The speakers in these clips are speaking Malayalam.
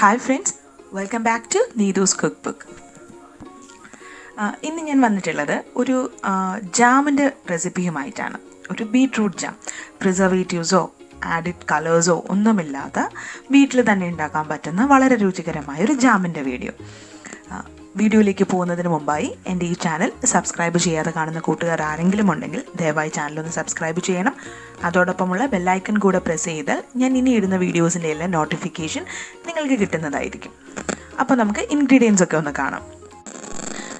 Hi friends welcome back to Neethu's cook book ഇന്ന് ഞാൻ വന്നിട്ടുള്ളത് ഒരു ജാമിന്റെ റെസിപ്പിയുമായിട്ടാണ്. ഒരു ബീട്രൂട്ട് ജാം. പ്രിസർവേറ്റീവ്സോ ആഡിഡ് കളേഴ്സോ ഒന്നുമില്ലാതെ വീട്ടിൽ തന്നെ ഉണ്ടാക്കാൻ പറ്റുന്ന വളരെ രുചികരമായ ഒരു ജാമിന്റെ വീഡിയോ. വീഡിയോയിലേക്ക് പോകുന്നതിന് മുമ്പായി എന്റെ ഈ ചാനൽ സബ്സ്ക്രൈബ് ചെയ്യാതെ കാണുന്ന കൂട്ടുകാർ ആരെങ്കിലും ഉണ്ടെങ്കിൽ ദയവായി ചാനൽ ഒന്ന് സബ്സ്ക്രൈബ് ചെയ്യണം. അതോടൊപ്പമുള്ള ബെല്ലൈക്കൺ കൂടെ പ്രസ് ചെയ്താൽ ഞാൻ ഇനി ഇടുന്ന വീഡിയോസിന്റെ എല്ലാം നോട്ടിഫിക്കേഷൻ നിങ്ങൾക്ക് കിട്ടുന്നതായിരിക്കും. അപ്പോൾ നമുക്ക് ഇൻഗ്രീഡിയൻസ് ഒക്കെ ഒന്ന് കാണാം.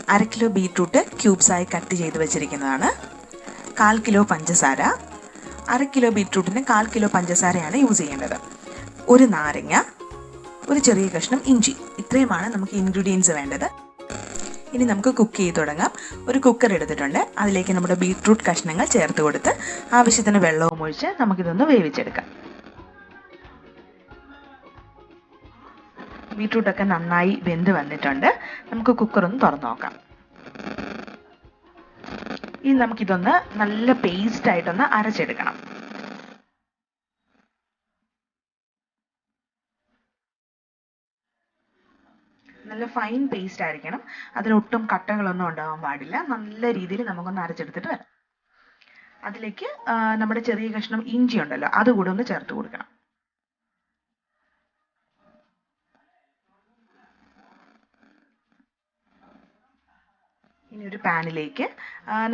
അര കിലോ ബീട്രൂട്ട് ക്യൂബ്സായി കട്ട് ചെയ്ത് വെച്ചിരിക്കുന്നതാണ്. കാൽ കിലോ പഞ്ചസാര. അര കിലോ ബീട്രൂട്ടിന് കാൽ കിലോ പഞ്ചസാരയാണ് യൂസ് ചെയ്യേണ്ടത്. ഒരു നാരങ്ങ. ഒരു ചെറിയ കഷ്ണം ഇഞ്ചി. ഇത്രയുമാണ് നമുക്ക് ഇൻഗ്രീഡിയൻസ് വേണ്ടത്. ഇനി നമുക്ക് കുക്ക് ചെയ്ത് തുടങ്ങാം. ഒരു കുക്കർ എടുത്തിട്ടുണ്ട്. അതിലേക്ക് നമ്മുടെ ബീട്രൂട്ട് കഷ്ണങ്ങൾ ചേർത്ത് കൊടുത്ത് ആവശ്യത്തിന് വെള്ളവും ഒഴിച്ച് നമുക്കിതൊന്ന് വേവിച്ചെടുക്കാം. ബീട്രൂട്ടൊക്കെ നന്നായി വെന്ത് വന്നിട്ടുണ്ട്. നമുക്ക് കുക്കർ ഒന്ന് തുറന്നു നോക്കാം. ഇനി നമുക്കിതൊന്ന് നല്ല പേസ്റ്റ് ആയിട്ടൊന്ന് അരച്ചെടുക്കണം നല്ല ഫൈൻ പേസ്റ്റ് ആയിരിക്കണം. അതിലൊട്ടും കട്ടകളൊന്നും ഉണ്ടാവാൻ പാടില്ല. നല്ല രീതിയിൽ നമുക്കൊന്ന് അരച്ചെടുത്തിട്ട് വരാം. അതിലേക്ക് നമ്മുടെ ചെറിയ കഷ്ണം ഇഞ്ചി ഉണ്ടല്ലോ അത് കൂടെ ഒന്ന് ചേർത്ത് കൊടുക്കണം. ഇനി ഒരു പാനിലേക്ക്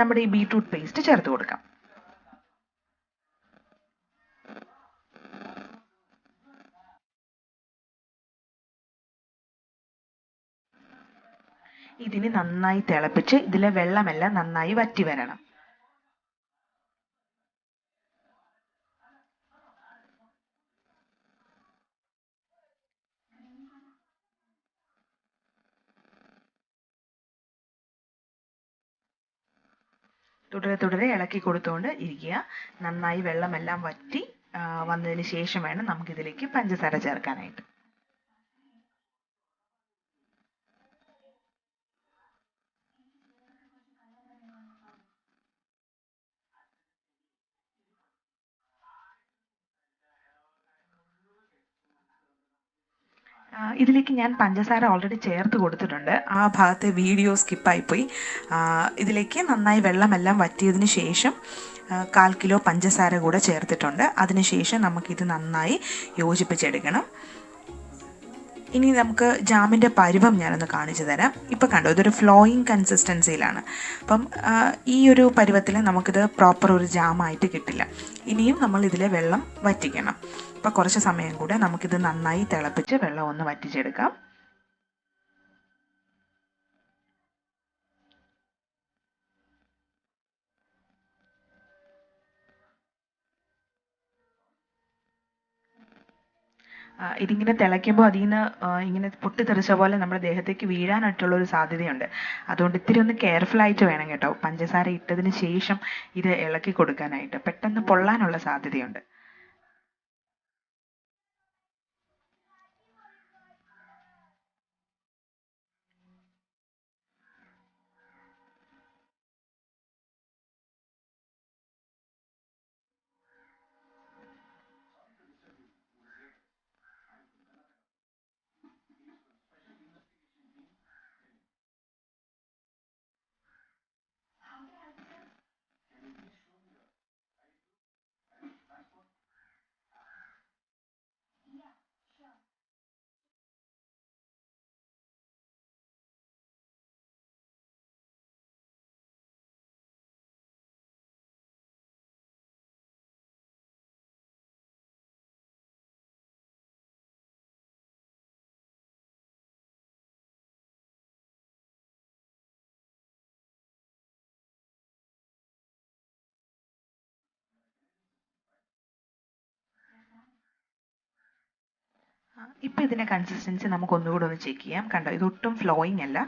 നമ്മുടെ ഈ ബീട്രൂട്ട് പേസ്റ്റ് ചേർത്ത് കൊടുക്കാം. ഇതിന് നന്നായി തിളപ്പിച്ച് ഇതിലെ വെള്ളമെല്ലാം നന്നായി വറ്റി വരണം. തുടരെ തുടരെ ഇളക്കി കൊടുത്തുകൊണ്ട് ഇരിക്കുക. നന്നായി വെള്ളമെല്ലാം വറ്റി വന്നതിന് ശേഷം വേണം നമുക്കിതിലേക്ക് പഞ്ചസാര ചേർക്കാനായിട്ട്. ഇതിലേക്ക് ഞാൻ പഞ്ചസാര ഓൾറെഡി ചേർത്ത് കൊടുത്തിട്ടുണ്ട്. ആ ഭാഗത്തെ വീഡിയോ സ്കിപ്പായിപ്പോയി ഇതിലേക്ക് നന്നായി വെള്ളമെല്ലാം വറ്റിയതിന് ശേഷം കാൽ കിലോ പഞ്ചസാര കൂടെ ചേർത്തിട്ടുണ്ട്. അതിനുശേഷം നമുക്കിത് നന്നായി യോജിപ്പിച്ചെടുക്കണം. ഇനി നമുക്ക് ജാമിന്റെ പരുവം ഞാനൊന്ന് കാണിച്ചു തരാം. ഇപ്പം കണ്ടോ ഇതൊരു ഫ്ലോയിങ് കൺസിസ്റ്റൻസിയിലാണ് അപ്പം ഈ ഒരു പരുവത്തിൽ നമുക്കിത് പ്രോപ്പർ ഒരു ജാമായിട്ട് കിട്ടില്ല. ഇനിയും നമ്മൾ ഇതിലെ വെള്ളം വറ്റിക്കണം. അപ്പോൾ കുറച്ച് സമയം കൂടെ നമുക്കിത് നന്നായി തിളപ്പിച്ച് വെള്ളം ഒന്ന് വറ്റിച്ചെടുക്കാം. ഇതിങ്ങനെ തിളയ്ക്കുമ്പോൾ അതിൽ നിന്ന് ഇങ്ങനെ പൊട്ടിത്തെറിച്ച പോലെ നമ്മുടെ ദേഹത്തേക്ക് വീഴാനായിട്ടുള്ള ഒരു സാധ്യതയുണ്ട്. അതുകൊണ്ട് ഇത്തിരി ഒന്ന് കെയർഫുൾ ആയിട്ട് വേണം കേട്ടോ. പഞ്ചസാര ഇട്ടതിന് ശേഷം ഇത് ഇളക്കി കൊടുക്കാനായിട്ട്. പെട്ടെന്ന് പൊള്ളാനുള്ള സാധ്യതയുണ്ട്. ഇപ്പം ഇതിന്റെ കൺസിസ്റ്റൻസി നമുക്ക് ഒന്നുകൂടെ ഒന്ന് ചെക്ക് ചെയ്യാം. കണ്ടോ ഇതൊട്ടും ഫ്ലോയിങ് അല്ല.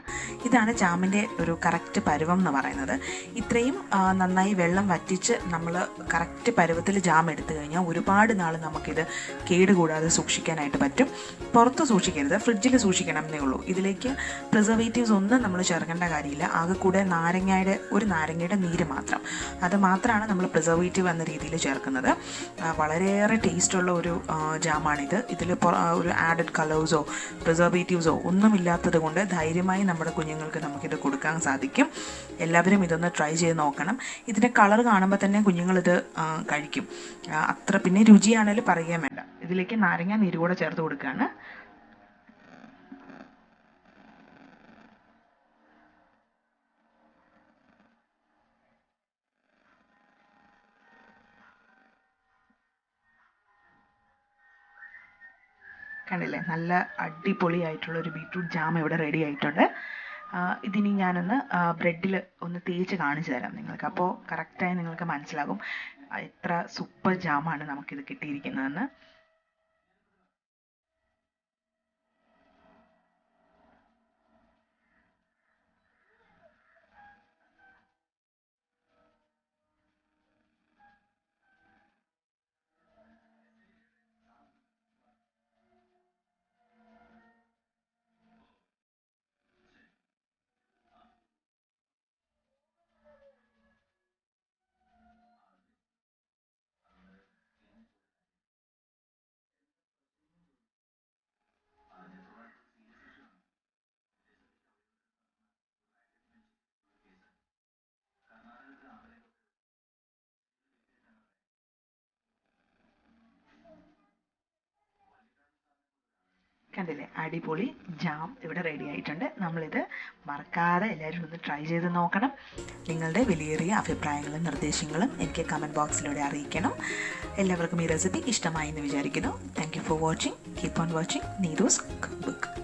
ഇതാണ് ജാമിന്റെ ഒരു കറക്റ്റ് പരുവം എന്ന് പറയുന്നത്. ഇത്രയും നന്നായി വെള്ളം വറ്റിച്ച് നമ്മൾ കറക്റ്റ് പരുവത്തിൽ ജാം എടുത്തു കഴിഞ്ഞാൽ ഒരുപാട് നാൾ നമുക്കിത് കേടുകൂടാതെ സൂക്ഷിക്കാനായിട്ട് പറ്റും. പുറത്ത് സൂക്ഷിക്കരുത് ഫ്രിഡ്ജിൽ സൂക്ഷിക്കണം എന്നേ ഉള്ളൂ. ഇതിലേക്ക് പ്രിസർവേറ്റീവ്സ് ഒന്നും നമ്മൾ ചേർക്കേണ്ട കാര്യമില്ല. ആകെ കൂടെ നാരങ്ങയുടെ ഒരു നാരങ്ങയുടെ നീര് മാത്രം. അത് മാത്രമാണ് നമ്മൾ പ്രിസർവേറ്റീവ് എന്ന രീതിയിൽ ചേർക്കുന്നത്. വളരെയേറെ ടേസ്റ്റുള്ള ഒരു ജാമാണിത്. ഇതിൽ ഒരു ഒരു ആഡഡ് കളേഴ്സോ പ്രിസർവേറ്റീവ്സോ ഒന്നും ഇല്ലാത്തത് കൊണ്ട് ധൈര്യമായി നമ്മുടെ കുഞ്ഞുങ്ങൾക്ക് നമുക്കിത് കൊടുക്കാൻ സാധിക്കും. എല്ലാവരും ഇതൊന്ന് ട്രൈ ചെയ്ത് നോക്കണം. ഇതിന്റെ കളർ കാണുമ്പോൾ തന്നെ കുഞ്ഞുങ്ങളിത് കഴിക്കും. അത്ര പിന്നെ രുചിയാണെങ്കിൽ പറയുകയും വേണ്ട. ഇതിലേക്ക് നാരങ്ങ നീര് കൂടെ ചേർത്ത് കൊടുക്കുകയാണ്. കണ്ടില്ലേ? നല്ല അടിപൊളിയായിട്ടുള്ള ഒരു ബീറ്റ്റൂട്ട് ജാം ഇവിടെ റെഡി ആയിട്ടുണ്ട്. ഇതിനി ഞാനൊന്ന് ബ്രെഡിൽ ഒന്ന് തേച്ച് കാണിച്ചു തരാം നിങ്ങൾക്ക്. അപ്പോൾ കറക്റ്റായി നിങ്ങൾക്ക് മനസ്സിലാകും. എത്ര സൂപ്പർ ജാമാണ് നമുക്കിത് കിട്ടിയിരിക്കുന്നതെന്ന്. കണ്ടില്ലേ? അടിപൊളി ജാം ഇവിടെ റെഡി ആയിട്ടുണ്ട്. നമ്മളിത് മറക്കാതെ എല്ലാവരും ഒന്ന് ട്രൈ ചെയ്ത് നോക്കണം. നിങ്ങളുടെ വിലയേറിയ അഭിപ്രായങ്ങളും നിർദ്ദേശങ്ങളും എനിക്ക് കമന്റ് ബോക്സിലൂടെ അറിയിക്കണം. എല്ലാവർക്കും ഈ റെസിപ്പി ഇഷ്ടമായി എന്ന് വിചാരിക്കുന്നു. Thank you for watching keep on watching Neeru's cook book